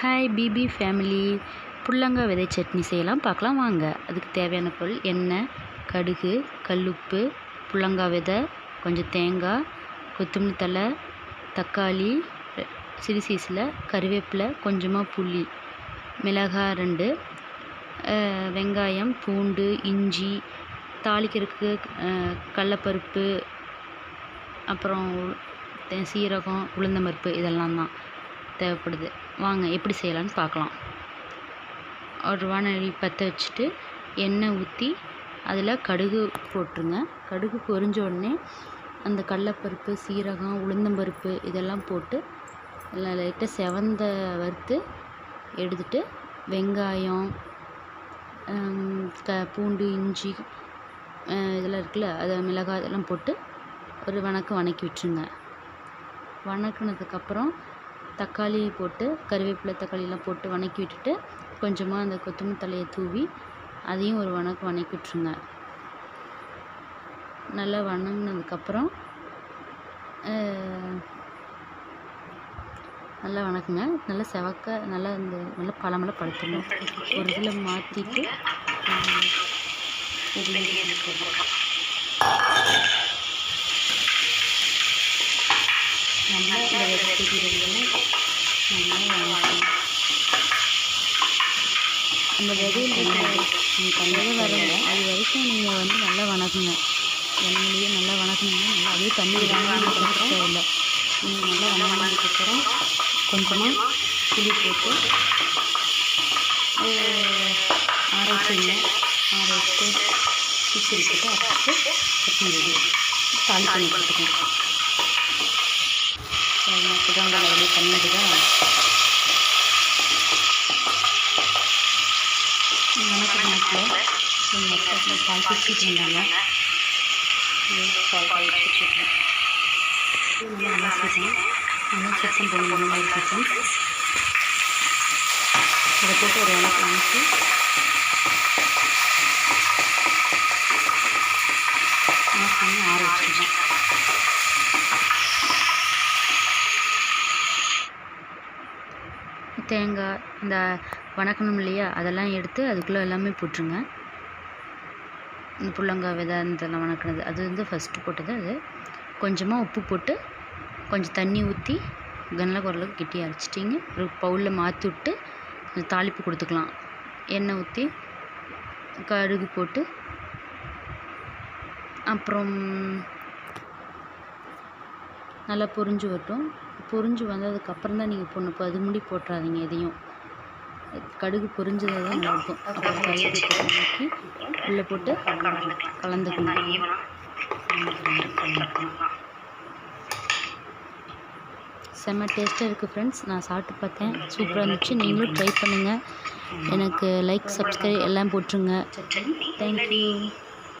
Hi BP family புள்ளங்காய் விதை சட்னி செய்யலாம். பார்க்கலாம் வாங்க. அதுக்கு தேவையான பொருள் எண்ணெய் கடுகு கல்லுப்பு புள்ளங்காய் விதை கொஞ்சம் தேங்காய் கொத்தமல்லி தழை தக்காளி சிறு சீஸில் கருவேப்பிலை கொஞ்சமாக புளி மிளகாய் ரெண்டு வெங்காயம் பூண்டு இஞ்சி தாளிக்கிறதுக்கு கடலப்பருப்பு அப்புறம் சீரகம் உளுந்தம்பருப்பு இதெல்லாம் தான் தேவைப்படுது. வாங்க எப்படி செய்யலாம்னு பார்க்கலாம். ஒரு வானொலி பற்ற வச்சுட்டு எண்ணெய் ஊற்றி அதில் கடுகு போட்டுருங்க. கடுகு பொரிஞ்ச உடனே அந்த கடலப்பருப்பு சீரகம் உளுந்தம்பருப்பு இதெல்லாம் போட்டு எல்லாம் லைட்டாக செவந்த வறுத்து எடுத்துட்டு வெங்காயம் க பூண்டு இஞ்சி இதெல்லாம் இருக்குல்ல அதை மிளகாய் இதெல்லாம் போட்டு ஒரு வணக்கம் வணக்கி விட்டுருங்க. வணக்கினதுக்கப்புறம் தக்காளி போட்டு கருவேப்பிலை தக்காளியெலாம் போட்டு வணக்கி விட்டுட்டு கொஞ்சமாக அந்த கொத்தமல்லி தழையை தூவி அதையும் ஒரு வணக்கம் வணக்கி விட்ருங்க நல்லா வணங்கினதுக்கப்புறம் நல்லா வணக்குங்க. நல்லா செவக்க நல்லா இந்த நல்லா பழமெல்லாம் படுத்தணும் ஒரு இதில் மாற்றிட்டு நல்லா இந்த நல்லா வணக்கணும் அந்த விதையில் விதை வரல அது வரைக்கும் நீங்கள் வந்து நல்லா வணக்குங்க எண்ணெயிலேயே நல்லா வணக்குனீங்கன்னா நல்லா அதே தண்ணி இல்லாமல் தேவையில்லை. நீங்கள் நல்லா வணங்கினதுக்கப்புறம் கொஞ்சமாக புளி போட்டு அஹ், ஆற வச்சுங்க ஆற வச்சுட்டு மிக்ஸி போட்டு அரைச்சிட்டு சட்னி ரெடி தாளிப்பு கொடுத்துக்கணும் புதங்கள் அப்படியே தான் வணக்கம் எங்கள் அப்பா பால் குடிச்சிட்டு இருந்தாங்க பால் பால் நல்லா வணக்கிட்டேன் நல்லா சத்தம் போடணும் நல்லா இருக்கட்டும் இதை போட்டு ஒரு வணக்கம் வணக்கி ஆஃப் பண்ணி ஆற வச்சுருக்கேன் தேங்காய் இந்த வணக்கணும் இல்லையா? அதெல்லாம் எடுத்து அதுக்குள்ளே எல்லாமே போட்டுருங்க. இந்த புள்ளங்காய் விதை இதெல்லாம் வணக்கினது. அது வந்து ஃபஸ்ட்டு போட்டது அது. கொஞ்சமாக உப்பு போட்டு கொஞ்சம் தண்ணி ஊற்றி கனல குரலுக்கு கெட்டி அரைச்சிட்டிங்க. ஒரு பவுலில் மாற்றி விட்டு கொஞ்சம் தாளிப்பு கொடுத்துக்கலாம். எண்ணெய் ஊற்றி கடுகு போட்டு அப்புறம் நல்லா பொரிஞ்சு வரட்டும். பொரிஞ்சு வந்ததுக்கப்புறம் தான் நீங்கள் போடணும் இப்போ அது முடி போட்டுறாதீங்க எதையும். கடுகு பொரிஞ்சது தான் நல்லாயிருக்கும் அப்புறம் தயிர் உள்ளே போட்டு கலந்துக்கணும். செம்ம டேஸ்ட்டாக இருக்குது ஃப்ரெண்ட்ஸ் நான் சாப்பிட்டு பார்த்தேன். சூப்பராக இருந்துச்சு. நீங்களும் ட்ரை பண்ணுங்கள் எனக்கு லைக் சப்ஸ்கிரைப் எல்லாம் போட்டுருங்க. தேங்க்யூ